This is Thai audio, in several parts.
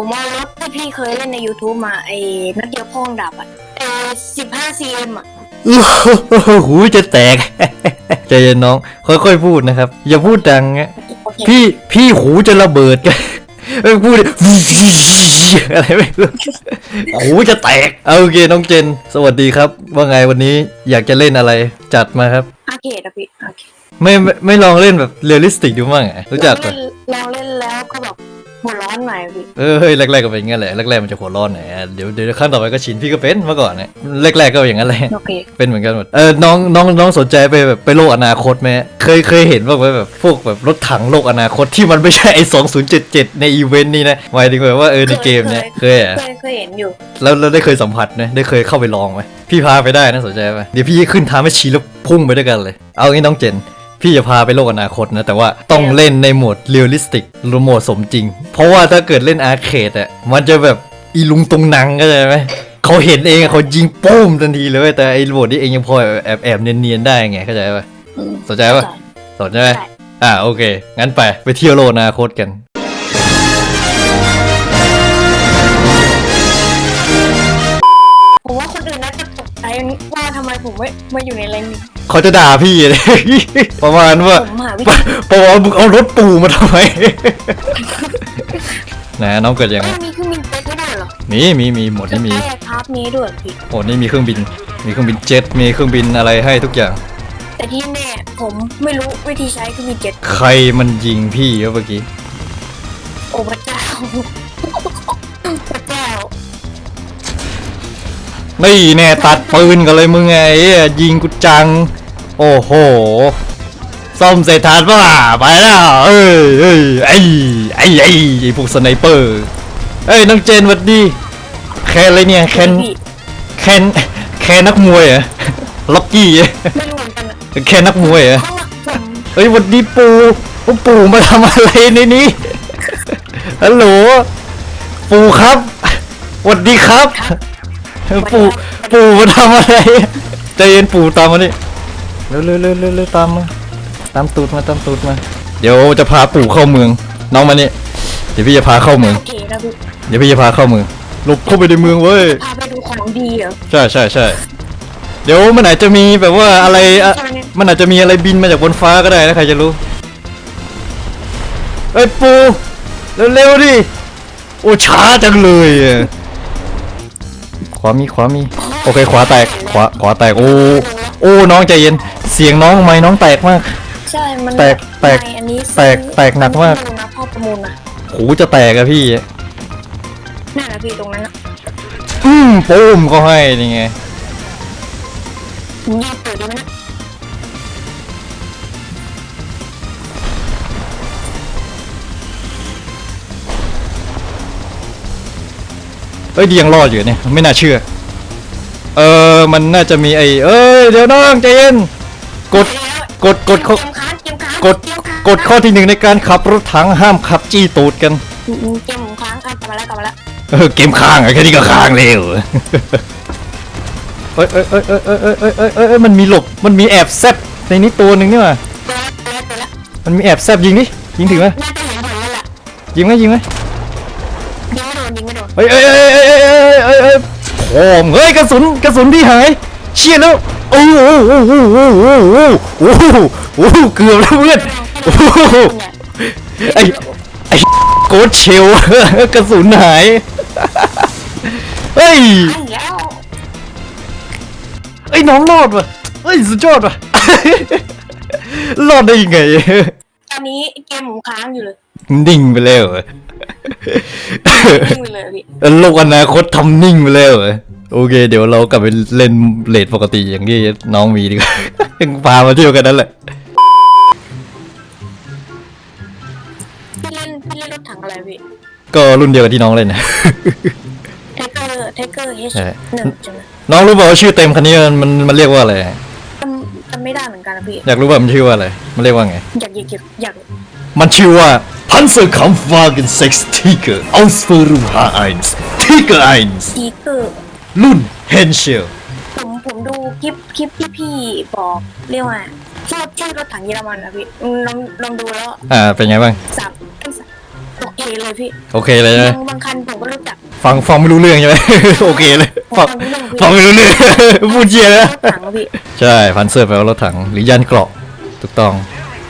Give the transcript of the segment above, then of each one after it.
ผมว่ารถที่พี่เคยเล่นใน YouTube มาไอ้นัดเดียวพ่องดับอะไอ้สิบห้าซีเอ็มอะหูจะแตก ใจเย็นน้อง ค่อยๆพูดนะครับ อย่าพูดดังอะโอเคพี่พี่หูจะระเบิดกันเอ้ยพูดดิอะไรไม่รู้หูจะแตกเอาโอเคน้องเจน สวัสดีครับ ว่าไงวันนี้อยากจะเล่นอะไรจัดมาครับอาร์เคดอะพี่อาร์เคดไม่ไม่ไม่ลองเล่นแบบเรียลลิสติกดูบ้างอะรู้จักลอปะงเล่นลองเล่นแล้วก็แบบ หัวร้อนหน่อยอะพี่เออเฮ้ยแรกๆก็เป็นอย่างนั้นแหละแรกๆมันจะหัวร้อนหน่อยอะเดี๋ยวเดี๋ยวขั้นต่อไปก็ชินพี่ก็เป็นเมื่อก่อนเนี่ยแรกๆก็อย่างนั้นแหละโอเคเป็นเหมือนกันหมดเออน้องน้องน้องสนใจไปแบบไปโลกอนาคตไหมเคยเคยเห็นบ้างไหมแบบพวกแบบรถถังโลกอนาคตที่มันไม่ใช่ไอ้สองศูนย์เจ็ดเจ็ดในอีเวนต์นี่นะหมายถึงแบบว่าเออในเกมเนี้ยเคยอะเคยเคยเห็นอยู่แล้วแล้วได้เคยสัมผัสไหมได้เคยเข้าไปลองไหมพี่พาไปได้นะสนใจไหมเดี๋ยวพี่ขึ้นทางไม่ชีแล้วพุ่งไปด้วยกันเลย เอางี้น้องเจน พี่จะพาไปโลกอนาคตนะ แต่ว่าต้องเล่นในโหมดเรียลลิสติกหรือโหมดสมจริง เพราะว่าถ้าเกิดเล่นอาร์เคดอะมันจะแบบอีลุงตรงนังก็ใช่ไหมเขาเห็นเองอะเขายิงปุ้มทันทีเลยเว้ยแต่ไอ้โหมดนี้เองยังพอแอบแอบเนียนๆได้ไงเข้าใจปะอืมสนใจปะสนใจไหมใช่อ่าโอเค งั้นไปไปเที่ยวโลกอนาคตกัน ผมไม่มาอยู่ในเลนนี้เขาจะด่าพี่เลย ประมาณว่าผมหาวิธีปะว่ามึงเอารถปูมาทำไม นะน้องเกิดยังไงไม่มีเครื่องบินเจ็ตไม่ได้เหรอมีมีมีหมดนี่มีใช่ครับนี้ด้วยพี่หมดนี่มีเครื่องบิน มีเครื่องบินเจ็ต มีเครื่องบินอะไรให้ทุกอย่าง แต่ที่แน่ผมไม่รู้วิธีใช้เครื่องบินเจ็ต ใครมันยิงพี่วะเมื่อกี้ โอ้พระเจ้า นี่แน่ตัดปืนกันเลยมึงไงไอ้เหี้ยยิงกูจัง โอ้โหซ่อมใส่ฐานป่ะไปแล้วเอ้ยเอ้ยไอ้ไอ้ไอ้ไอ้พวกสไนเปอร์เอ้ยน้องเจนหวัดดีแคนอะไรเนี่ยแคนพี่แคนแคนนักมวยเหรอล็อกกี้เหรอไม่รู้เหมือนกันอะแคนนักมวยเหรอเพราะว่าผมเฮ้ยหวัดดีปูว่าปูมาทำอะไรในนี้ฮัลโหลปูครับหวัดดีครับ ปู่ปู่มาทำอะไรใจเย็นปู่ตามมาดิเร็วเร็วเร็วเร็วเร็วตามมาตามตูดมาตามตูดมา เดี๋ยวจะพาปู่เข้าเมือง น้องมานี่เดี๋ยวพี่จะพาเข้าเมือง โอเคนะพี่เดี๋ยวพี่จะพาเข้าเมืองหลบเข้าไปในเมืองเว้ยพาไปดูของดีเหรอใช่ใช่ใช่เดี๋ยวมันอาจจะมีแบบว่าอะไรอะมันอาจจะมีอะไรบินมาจากบนฟ้าก็ได้นะใครจะรู้เอ้ยปู่เร็วๆดิโอ้ช้าจังเลยอะ ขวามีขวามี โอเค ขวาแตก ขวา ขวาแตก โอ้ โอ้ น้องใจเย็น เสียงน้องไม่น้องแตกมาก ใช่ มันแตก แตกไม่อันนี้แตก แตกหนักมากดูนะพ่อประมูลนะหูจะแตกอะพี่นั่นนะพี่ตรงนั้นนะอืมปุ้มก็ให้ นี่ไงผมยิงเปิดดีไหมนะ เอ้ยดียังรอดอยู่เนี่ยไม่น่าเชื่อ เออมันน่าจะมีไอ้เอ้ยเดี๋ยวน้องใจเย็นกดกดกดข้อเกมค้างเกมค้างกดเกมค้างกดข้อที่หนึ่งในการขับรถถังห้ามขับจี้ตูดกันอืมเกมค้างอะกลับมาแล้วกลับมาแล้วเออเกมค้างอะแค่นี้ก็ค้างเร็วเอ้ยเอ้ยเอ้ยเอ้ยเอ้ยเอ้ยเอ้ยเอ้ยเอ้ยเอ้ยมันมีหลบมันมีแอบแซบในนี้ตัวหนึ่งนี่หว่าเจอแล้วเจอแล้วเจอแล้วมันมีแอบแซบยิงดิยิงถึงไหมน่าจะเห็นผลแล้วแหละยิงไหมยิงไหม ยิงไม่โดนยิงไม่โดน เฮ้ยเอ้ยเอ้ยเอ้ยเอ้ยเอ้ยเอ้ยเอ้ยโอ้มเฮ้ยกระสุนกระสุนพี่หายเชี่ยแล้วโอ้โหโอ้โหโอ้โหโอ้โหโอ้โหเกือบแล้วเพื่อนโอ้โหไอ้ไอ้โกดเชลกระสุนหายเฮ้ยไอ้แล้วไอ้น้องรอดว่ะเฮ้ยสุดยอดว่ะรอดได้ยังไงตอนนี้เกมผมค้างอยู่เลยนิ่งไปแล้ว เหรอยิงไปเลยพี่โลกอนาคตทำนิ่งไปแล้วเหรอโอเค เดี๋ยวเรากลับไปเล่นเลดปกติอย่างที่น้องมีดีกว่า ยังพามาเที่ยวกันนั่นแหละพี่เล่นพี่เล่นรถถังอะไรพี่ก็รุ่นเดียวกับที่น้องเล่นนะเทเกอร์เทเกอร์เฮชใช่ หนึ่งใช่ไหมน้องรู้เปล่าว่าชื่อเต็มคันนี้มันมันมันเรียกว่าอะไรจำจำไม่ได้เหมือนกันนะพี่อยากรู้ว่ามันชื่อว่าอะไรมันเรียกว่าไงอยากอยากอยากอยาก มันชื่อว่า Panzerkampfwagen 6 Tiger Ausführung H1 Tiger 1ซีเกอร์รุ่น Henschel ผมผมดูคลิปคลิปที่พี่บอกเรียกว่าชอบชื่อรถถังเยอรมันนะพี่อืมลองลองดูแล้วอ่า เป็นไงบ้าง สับเป็นสับบอกเอเลยพี่โอเคเลยใช่ไหมบางบางคันผมก็รู้จักฟังฟังไม่รู้เรื่องใช่ไหม โอเคเลยฟังฟังรู้เรื่องพี่ฟังไม่รู้เรื่อง พูดเชี่ยรนะถถังอะพี่ ใช่ พันเซอร์แปลว่ารถถังหรือยันเกราะถูกต้อง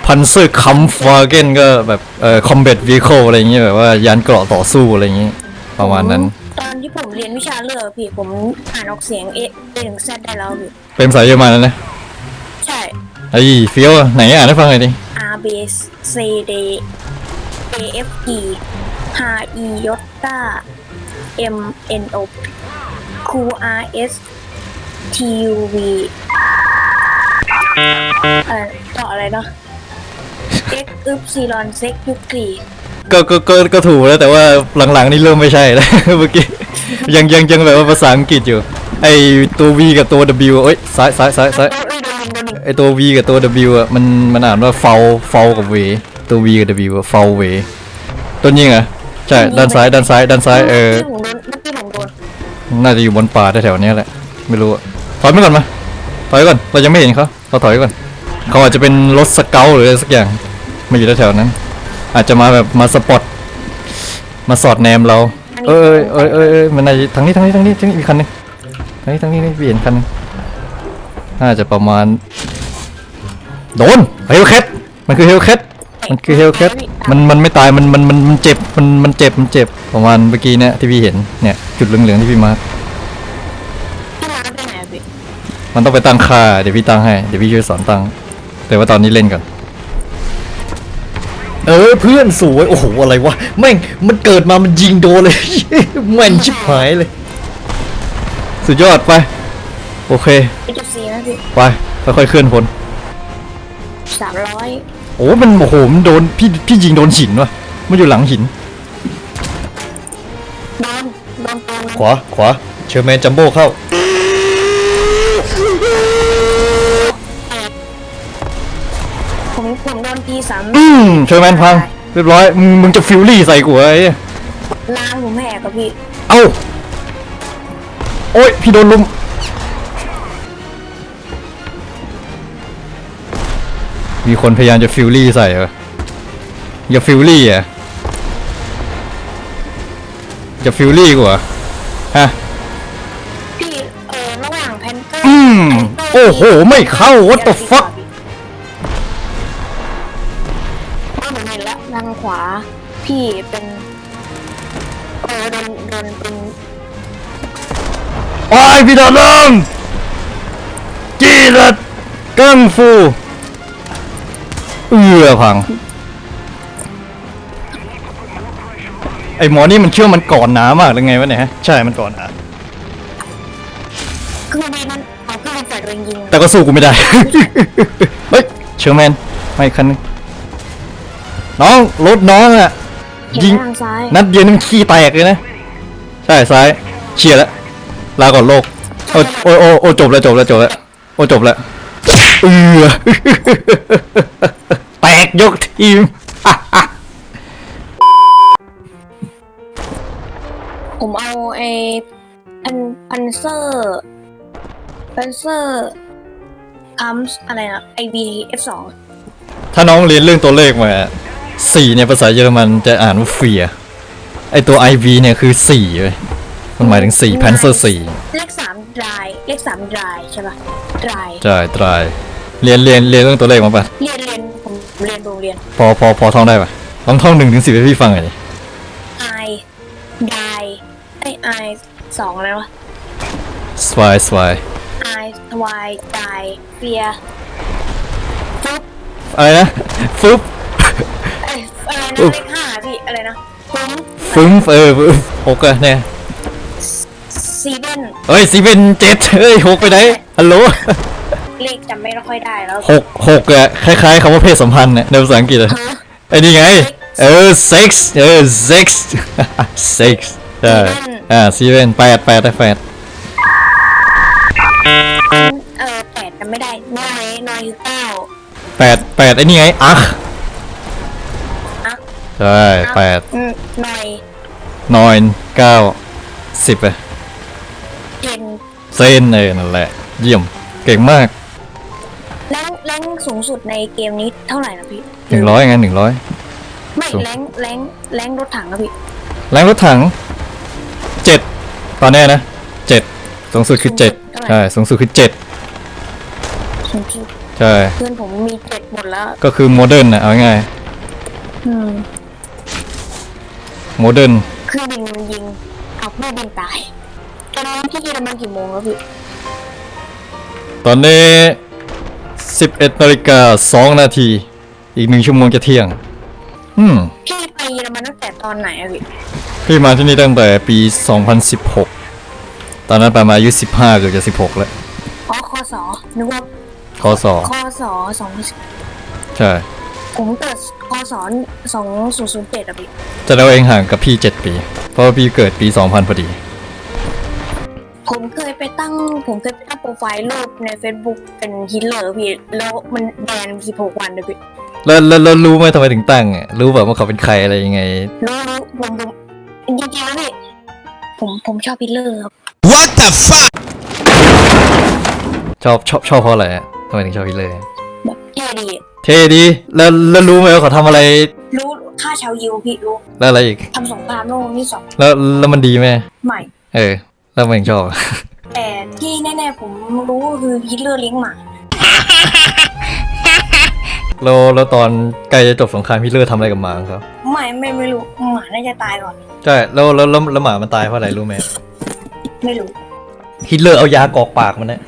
พันเซอร์คัมฟาเกนก็แบบเอ่อคอมเบทวีโคอะไรอย่างเงี้ยแบบว่ายันเกราะต่อสู้อะไรอย่างเงี้ยประมาณนั้น ตอนที่ผมเรียนวิชาเลือกพี่ ผมอ่านออกเสียงเอเอถึงแซดได้แล้วพี่เป็นภาษาเยอรมันแล้วนะใช่ไอ้เฟี้ยวอะไหนอ่านให้ฟังหน่อยดิ R B C D A F E H E ยศต้า M N O Q R S T U V เอ่อต่ออะไรเนาะ X อึบซีรอนเซ็กยุกรีก็ก็ก็ก็ถูกแล้วแต่ว่าหลังๆนี่เริ่มไม่ใช่แล้ว เมื่อกี้ยังยังยังแบบว่าภาษาอังกฤษอยู่ ไอตัว V กับตัว W เอ้ยซ้ายซ้ายซ้ายซ้ายเอ้ยโดนโดนโดนไอตัว V กับตัว W อะมันมันอ่านว่า foul foul กับ W ตัว V กับ W อะ foul W ต้นยิงเหรอะใช่ด้านซ้ายด้านซ้ายด้านซ้ายเออเมื่อกี้ผมโดนเมื่อกี้ผมโดนน่าจะอยู่บนป่าแถวๆเนี้ยแหละไม่รู้อะถอยไปก่อนมาถอยก่อนเรายังไม่เห็นเขาเราถอยก่อนเขาอาจจะเป็นรถสเกลหรืออะไรสักอย่าง มาอยู่แถวๆนั้น อาจจะมาแบบมาสปอตมาสอดแนมเราเอ้ยเอ้ยเอ้ยเอ้ยมันน่าจะทางนี้ทางนี้ทางนี้ทางนี้มีคันหนึงทางนี้ทางนี้นี่เห็นคันหนึงน่าจะประมาณ โดนเฮลแคทมันคือเฮลแคทมันคือเฮลแคทมันมันไม่ตายมันมันมันมันเจ็บมันมันเจ็บมันเจ็บประมาณเมื่อกี้เนี่ยที่พี่เห็นเนี่ยจุดเหลืองๆที่พี่มาร์คพี่ร้านไปไหนอะพี่มันต้องไปตั้งค่าเดี๋ยวพี่ตั้งให้เดี๋ยวพี่ช่วยสอนตั้งแต่ว่าตอนนี้เล่นก่อน เออเพื่อนสวย โอ้โห อะไรวะ แม่ง มันเกิดมามันยิงโดนเลย แม่นชิบหายเลย สุดยอดไป โอเค ไปจุดซีนะพี่ไปค่อยๆเคลื่อนพลสามร้อยโอ้มันโอ้โหมันโดนพี่พี่ยิงโดนหินวะมันอยู่หลังหิน โดนโดนโดนขวาขวาเชอร์แมนจัมโบ้เข้า ผมผมโดนตีสามอืมเชอร์แมนพังเรียบร้อยมึงมึงจะฟิวลี่ใส่กูเหรอไอ้เหี้ยน้ำผมแหกกับพี่เอ้า โอ้ย พี่โดนลุม มีคนพยายามจะฟิลลี่ใส่เหรอ อย่าฟิลลี่อะอย่าฟิลลี่กูเหรอฮะ พี่เออระหว่างแพนเตอร์อืม โอ้โห ไม่เข้า what the fuck พี่เป็นเออโดนโดนเป็นโอ้ยพี่โดนลุมจีรัดกังฟูเอือพัง ไอหมอนี่มันเชื่อมันก่อนหนามากหรือไงวะเนี่ยฮะใช่มันก่อนหนาเครื่องบินนั้นเอาเครื่องบินใส่ตัวเองยิงแต่ก็สู้กูไม่ได้ เฮ้ยเชอร์แมนไม่คันนึงน้องรถน้องอะเห็น ยิงทางซ้ายนัดเดียวนึงขี้แตกเลยนะ ใช่ซ้ายเชียร์แล้วลาก่อนโลกโอ้โอ้โอ้โอ้จบแล้วจบแล้วจบแล้วโอ้จบแล้วเอือแตกยกทีมผมเอาไอ้พันพันเซอร์พันเซอร์คัมส์อะไรนะไอวีเอฟสองถ้าน้องเรียนเรื่องตัวเลขมา สี่เนี่ยภาษาเยอรมันจะอ่านว่าเฟียไอตัว IV เนี่ยคือสี่เลยมันหมายถึงสี่แพนเซอร์สี่เลขสามดรายเลขสามดรายใช่ปะดรายใช่ตรายเรียนเรียนเรียนเรื่องตัวเลขมาปะเรียนเรียนผมเรียนโรงเรียน พอพอพอท่องได้ปะลองท่องหนึ่งถึงสิบให้พี่ฟังหน่อยดิ I ดายไอไอสองอะไรวะ สวายสวาย I Y ดายเฟียฟุบอะไรนะฟึบเอ้ยอะไรนะอุ๊บเลขห้าพี่อะไรนะฟุ้งฟึ้มเออฟึ้มหกอะเนี่ย ซีเบนเฮ้ยซีเป็นเจ็ดเฮ้ยหกไปไหนฮัลโหลเลขจำไม่ค่อยได้แล้วหกหกอะคล้ายๆคำว่าเพศสัมพันธ์เนี่ยในภาษาอังกฤษอะฮะไอ้นี่ไง เออ sex เออ sex sex ใช่อ่าซีเป็นแปดแปดได้แปดเออแปดจำไม่ได้น้อยน้อยคือเก้าแปดแปดไอ้นี่ไงอักอะ ใช่แปดอืมน้อยนอยเก้าสิบอะเทนเซนเออนั่นแหละ เยี่ยม เก่งมากแรงแรงสูงสุดในเกมนี้เท่าไหร่นะพี่หนึ่งร้อยไงหนึ่งร้อย ไม่สูง แรงแรงแรงรถถังอะพี่แรงรถถังเจ็ดตอนเนี้ยนะเจ็ดสูงสุดคือเจ็ดใช่สูงสุดคือเจ็ดสูงสุดใช่ เพื่อนผมมีเจ็ดหมดแล้ว ก็คือโมเดิร์นนะเอาง่ายอืม โมเดิร์นเครื่องบินมันยิงเอาเครื่องบินตายตอนนี้พี่เยอรมันกี่โมงแล้วพี่ตอนนี้ 11นาฬิกา2นาที อีกหนึ่งชั่วโมงจะเที่ยง อืม พี่ไปเยอรมันตั้งแต่ตอนไหนอะพี่พี่มาที่นี่ตั้งแต่ปี 2016 ตอนนั้นประมาณอายุ 15เกือบจะ 16 แล้วอ๋อคอสอนึกว่าคอสอคอสอสองใช่ ผมเกิดคอสอสองศูนย์ศูนย์เจ็ดอะพี่จะเราเองห่างกับพี่7ปี เพราะว่าพี่เกิดปี2000พอดี ผมเคยไปตั้ง ผมเคยไปตั้งโปรไฟล์รูปใน Facebook เป็นฮิตเลอร์พี่แล้วมันแบนสิบหกวันเลยพี่แล้วแล้วแล้วรู้ไหมทำไมถึงตั้งอะรู้แบบว่าเขาเป็นใครอะไรยังไง รู้รู้ผมผมจริงๆแล้วพี่ผมผมชอบฮิตเลอร์ครับ What the fuck? ชอบชอบชอบเพราะอะไรอะทำไมถึงชอบพี่เลยแบบเท่ ดี เท่ดีแล้วแล้วรู้ไหมว่าเขาทำอะไร รู้ค่าชาวยิวพี่รู้แล้วอะไรอีก ทำสงครามโลกที่สองแล้วแล้วมันดีไหมใหม่ เออ แล้วมันถึงชอบ แต่ที่แน่ๆผมรู้ก็คือฮิตเลอร์เลี้ยงหมาแล้วแล้วตอนใกล้จะจบสงครามพี่เลือทำอะไรกับหมาของเขาไม่ไม่ไม่รู้หมาน่าจะตายก่อน ใช่แล้วแล้วแล้วแล้วหมามันตายเพราะอะไรรู้ไหมไม่รู้ฮิตเลอร์เอายากรอกปากมันนะ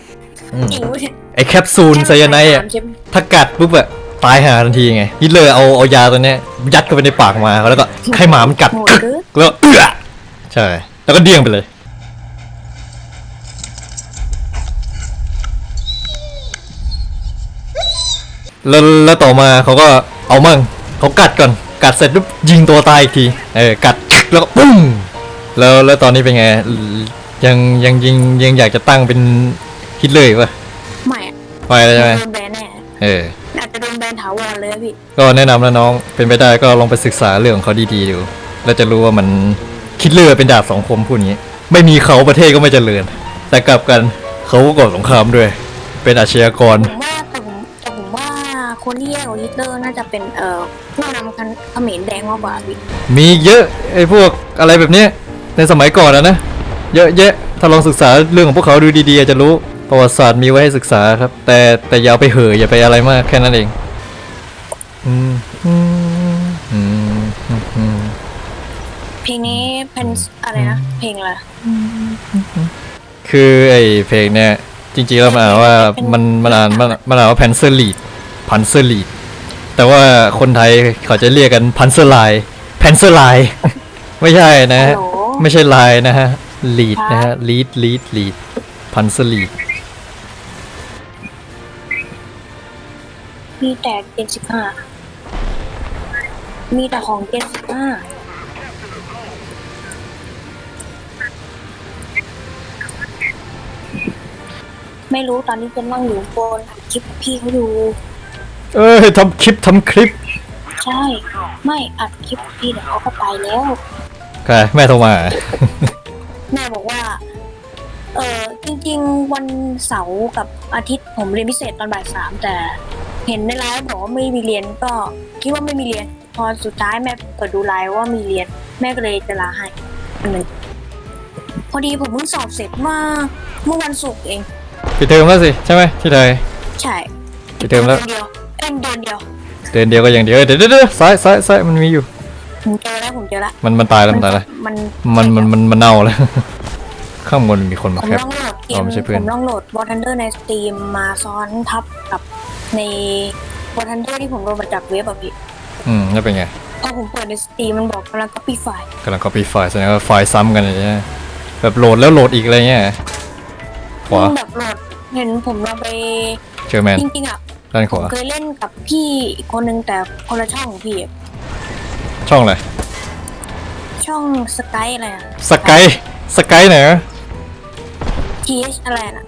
อืมจริงวะเนี่ยไอแคปซูลไซยาไนด์อะใช่ไหมถ้ากัดปุ๊บอะตายหาทันทีไงฮิตเลอร์เอาเอายาตัวเนี้ยยัดเข้าไปในปากหมาแล้วก็ให้หมามันกัดโหดเกินแล้วเอื้อใช่แล้วก็เดี้ยงไปเลยแล้วแล้วต่อมาเขาก็เอามั่งเขากัดก่อนกัดเสร็จปุ๊บยิงตัวตายอีกทีเออกัดแล้วก็ปุ้งแล้วแล้วตอนนี้เป็นไงยังยังยังยังอยากจะตั้งเป็น ฮิตเลอร์อีกปะไม่อะไปแล้วใช่ไหมโดนแบนแน่เออ อาจจะโดนแบนถาวรเลยอะพี่ ก็แนะนำนะน้องเป็นไปได้ก็ลองไปศึกษาเรื่องของเขาดีๆดูแล้วจะรู้ว่ามันคิดเลือเป็นดาบสองคมพูดอย่างนี้ ไม่มีเขาประเทศก็ไม่เจริญ แต่กลับกันเขาก็ก่อสงครามด้วย เป็นอาชญากร ผมว่าแต่ผมแต่ผมว่าคนที่แย่กว่าฮิตเลอร์น่าจะเป็นเอ่อผู้นำคันเขมรแดงมากกว่าพี่มีเยอะไอ้พวกอะไรแบบเนี้ยในสมัยก่อนอะนะ เยอะแยะถ้าลองศึกษาเรื่องของพวกเขาดูดีๆอาจจะรู้ ประวัติศาสตร์มีไว้ให้ศึกษาครับ แต่แต่อย่าเอาไปเห่ออย่าไปอะไรมากแค่นั้นเองอืมอืมอืมอืมอืมเพลงนี้เป็นอะไรนะเพลงอะไรคือไอ้เพลงเนี่ย จริงๆแล้วมันอ่านว่ามันมันอ่านมันมันอ่านว่าแพนเซอร์ลีดพันเซอร์ลีดแต่ว่าคนไทยเขาจะเรียกกันพันเซอร์ไลแพนเซอร์ไลไม่ใช่นะฮะฮัลโหลไม่ใช่ไลน์นะฮะลีดนะฮะลีดลีดลีดพันเซอร์ลีด มีแต่เจ็ดสิบห้ามีแต่ของเจ็ดสิบห้าไม่รู้ตอนนี้เป็นนั่งอยู่บนอัดคลิปพี่เขาอยู่ เอ้ยทำคลิปทำคลิป ใช่ ไม่อัดคลิปพี่เดี๋ยวเขาก็ไปแล้วใครแม่โทรมาแม่บอกว่า เออจริง ๆ วันเสาร์กับอาทิตย์ผมเรียนพิเศษตอนบ่ายสามแต่ เห็นในไลน์บอกว่าไม่มีเรียนก็คิดว่าไม่มีเรียน พอสุดท้ายแม่เปิดดูไลน์ว่ามีเรียน แม่ก็เลยจะลาให้อันหนึ่งพอดีผมเพิ่งสอบเสร็จเมื่อเมื่อวันศุกร์เองปิดเทอมแล้วสิใช่ไหมที่ไทยใช่ปิดเทอมแล้วดือนเดียวเอ้ยเดือนเดียวเดือนเดียวก็อย่างเดียวเอ้ยเดี๋ยวเดี๋ยวเดี๋ยวซ้ายซ้ายซ้ายมันมีอยู่ผมเจอแล้วผมเจอแล้วมันมันตายแล้วมันตายแล้วมันมันมันมันมันเน่าแล้วข้างบนมีคนมาผมแคปลองโหลดเกอ๋อมไม่ใช่เพื่อนผมลองโหลด War Thunder ในสตรีมมาซ้อนทับกับ ใน War Thunder ที่ผมโหลดมาจากเว็บอะพี่อืมแล้วเป็นไงพอผมเปิดในสตรีมมันบอกกำลัง copy ไฟล์กำลัง copy ไฟล์แสดงว่าไฟล์ซ้ำกันเลยใช่ไหมแบบโหลดแล้วโหลดอีกอะไรเงี้ยขวาแบบโหลดเห็นผมลองไปเจอแมนจริงๆอะด้านขผมวาเคยเล่นกับพี่อีกคนนึงแต่คนละช่องของพี่อะช่องอะไรช่องสกายอะไรอะสกายสกายไหนวะทีเอชอะไรน่ะ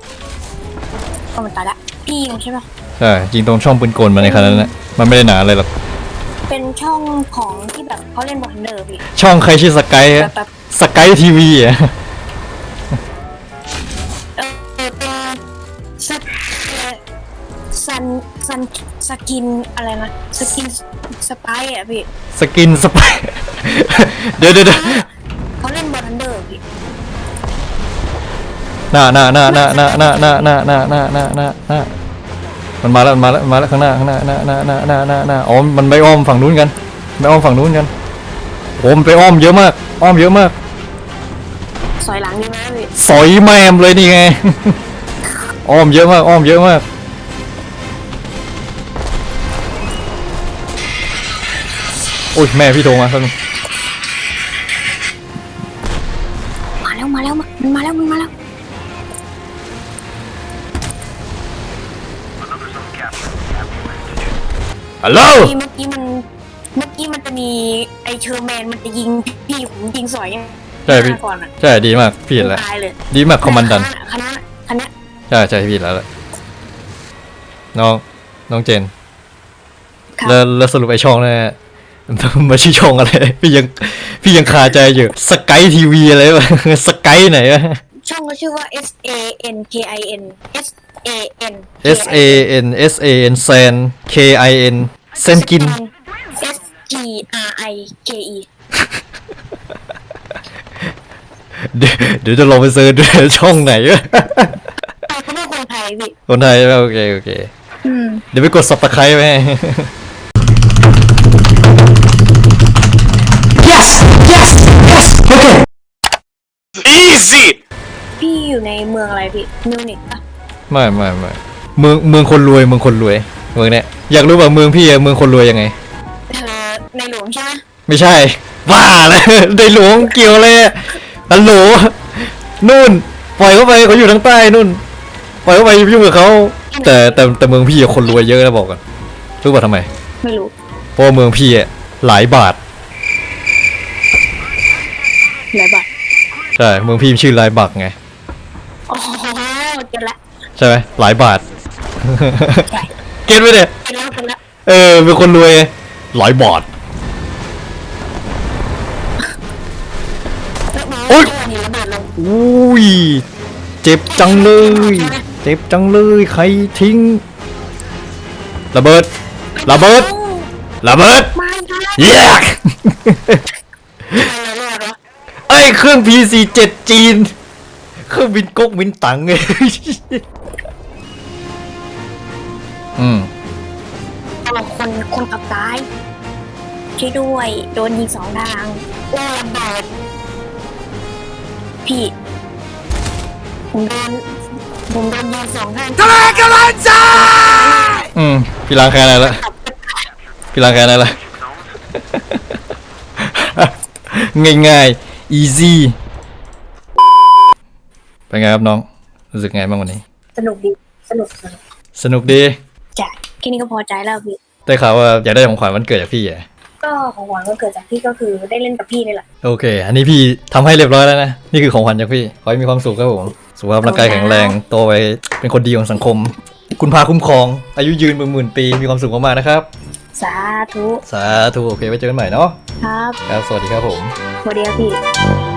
ก็มันตายละพี่ยิงใช่ปะ ใช่จริงตรงช่องปืนกลมาในขนาดนั้นนะมันไม่ได้หนาอะไรหรอกเป็นช่องของที่แบบเขาเล่นบอลเนอร์พี่ช่องใครชื่อสกายแบบแบบสกายทีวีอะเออเออเป็นสกสซันซันสกินอะไรนะสกินสไปร์อะพี่สกินสไปเดี๋ยวเดี๋ยวเดี๋ยวเขาเล่นบอลทันเดอร์พี่หน้าหน้าหน้าหน้าหน้าหน้าหน้าหน้าหน้าหน้าหน้าหน้าหน้า มันมาแล้วมันมาแล้วมันมาแล้วข้างหน้าข้างหน้าหน้าหน้าหน้าหน้าหน้าหน้าอ๋อมันไปอ้อมฝั่งนู้นกันไปอ้อมฝั่งนู้นกันโอ้มันไปอ้อมเยอะมาก อ้อมเยอะมากสอยหลังดีไหมพี่สอยแมมเลยนี่ไง อ้อมเยอะมากอ้อมเยอะมากโอ้ยแม่พี่โทรมาครับ ฮัลโหลพี่เมื่อกี้มันเมื่อกี้มันจะมีไอเชอร์แมนมันจะยิงพี่ผมยิงสอยใช่พี่ก่อนอะใช่ดีมากพี่เห็นแล้วตายเลยดีมากคอมมานดันคณะคณะใช่ใช่พี่เห็นแล้วแหละน้องน้องเจนครับแล้วแล้วสรุปไอช่องเนี่ยมาชื่อช่องอะไร พี่ยังพี่ยังคาใจอยู่สกายทีวีอะไรวะสกายไหนวะช่องก็ชื่อว่า S A N K I N S A N S A N S A N แซน K I N เซนกิน S G R I K E เดี๋ยวเดี๋ยวจะลองไปเซิร์ชดูช่องไหนวะแต่เขาเป็นคนไทยพี่คนไทยใช่ไหมโอเคโอเค อืม เดี๋ยวไปกด subscribe ไหม yes yes yes โอเค Easy! พี่อยู่ในเมืองอะไรพี่มิวนิกปะ ไม่ไม่ไม่เมืองเมืองคนรวยเมืองคนรวยเมืองเนี้ยอยากรู้ว่าเมืองพี่อะเมืองคนรวยยังไง เออในหลวงใช่ไหมไม่ใช่บ้าเลย ในหลวงเกี่ยวเลยฮัลโหลนู่น ปล่อยเขาไปเขาอยู่ทางใต้นู่น ปล่อยเขาไปอย่าไปยุ่งกับเขาแต่แต่แต่เมืองพี่อะคนรวยเยอะนะบอกกันรู้ป่ะทำไม ไม่รู้เพราะว่าเมืองพี่อะหลายบาท หลายบาทใช่ เมืองพี่ชื่อลายบักไง อ๋อเก็ตละใช่ไหมหลายบาทใช่เก็ตไหมเนี่ยเก็ตแล้วเก็ตแล้วเออเป็นคนรวยไงหลายบาท แล้วมาโอ๊ยเห็นระเบิดลงอุ้ยเจ็บจังเลย เจ็บจังเลยใครทิ้งระเบิดระเบิดระเบิดไม่ครับแยกอะไรรอดวะไอ้เครื่อง PC7 จีน เครื่องบินก๊กบินตังไง อืมเอาคนคนขับตายช่วยด้วย โดนยิงสองทางโอ้ระเบิดพี่ผมโดนผมโดนยิงสองทางอืมพี่ล้างแค้นอะไรละพี่ล้างแค้นอะไรละ ง่ายๆ easy เป็นไงครับน้อง รู้สึกไงบ้างวันนี้ สนุกดี สนุกสนุก สนุกดีจ้ะ แค่นี้ก็พอใจแล้วพี่ ได้ข่าวว่าอยากได้ของขวัญวันเกิดจากพี่อะก็ของขวัญก็เกิดจากพี่ก็คือได้เล่นกับพี่นี่แหละ โอเค อันนี้พี่ทำให้เรียบร้อยแล้วนะ นี่คือของขวัญจากพี่ ขอให้มีความสุขครับผม สุขภาพร่างกายแข็งแรง โตไปเป็นคนดีของสังคม คุณพาคุ้มครอง อายุยืนหมื่นหมื่นปี มีความสุขมากๆนะครับ สาธุสาธุ โอเค ไว้เจอกันใหม่เนาะ ครับ ครับ สวัสดีครับผม สวัสดีครับพี่